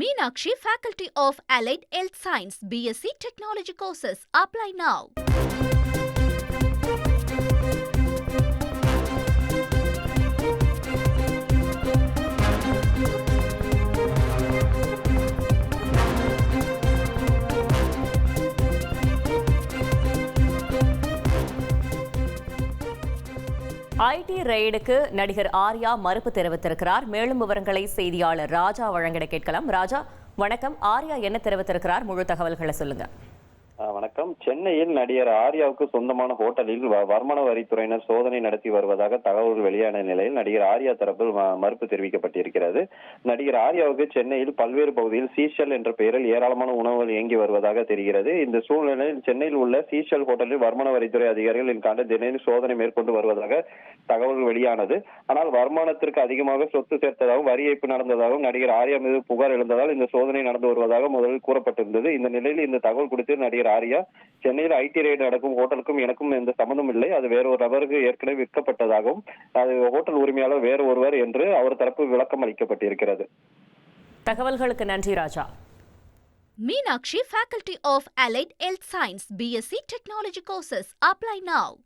Meenakshi Faculty of Allied Health Science BSc Technology courses. Apply now. IT ரெய்டுக்கு நடிகர் ஆர்யா மறுப்பு தெரிவித்திருக்கிறார். மேலும் விவரங்களை செய்தியாளர் ராஜா வழங்கிட கேட்கலாம். ராஜா வணக்கம். ஆர்யா என்ன தெரிவித்திருக்கிறார்? முழு தகவல்களை சொல்லுங்க. வணக்கம். சென்னையில் நடிகர் ஆர்யாவுக்கு சொந்தமான ஹோட்டலில் வருமான வரித்துறையினர் சோதனை நடத்தி வருவதாக தகவல்கள் வெளியான நிலையில் நடிகர் ஆர்யா தரப்பில் மறுப்பு தெரிவிக்கப்பட்டிருக்கிறது. நடிகர் ஆர்யாவுக்கு சென்னையில் பல்வேறு பகுதியில் சீஷல் என்ற பெயரில் ஏராளமான உணவுகள் இயங்கி வருவதாக தெரிகிறது. இந்த சூழ்நிலையில் சென்னையில் உள்ள சீஷல் ஹோட்டலில் வருமான வரித்துறை அதிகாரிகள் இன்காண்டு தினமும் சோதனை மேற்கொண்டு வருவதாக தகவல் வெளியானது. ஆனால் வருமானத்திற்கு அதிகமாக சொத்து சேர்த்ததாகவும் வரி ஏய்ப்பு நடந்ததாகவும் நடிகர் ஆர்யா மீது புகார் எழுந்ததால் இந்த சோதனை நடந்து வருவதாக முதலில் கூறப்பட்டிருந்தது. இந்த நிலையில் இந்த தகவல் குறித்து நடிகர் ஆர்யா சென்னையில் ஐடி ரெய்டு நடக்கும் ஹோட்டலுக்கும் எனக்கும் எந்த சம்பந்தம் இல்லை அது வேற ஒரு நபருக்கு ஏற்கனவே விற்கப்பட்டதாகவும் அது ஹோட்டல் உரிமையாளர் வேறு ஒருவர் என்று அவர் தரப்பு விளக்கம் அளிக்கப்பட்டிருக்கிறது தகவல்களுக்கு நன்றி ராஜா Meenakshi Faculty of Allied Health Science BSc Technology courses. Apply now.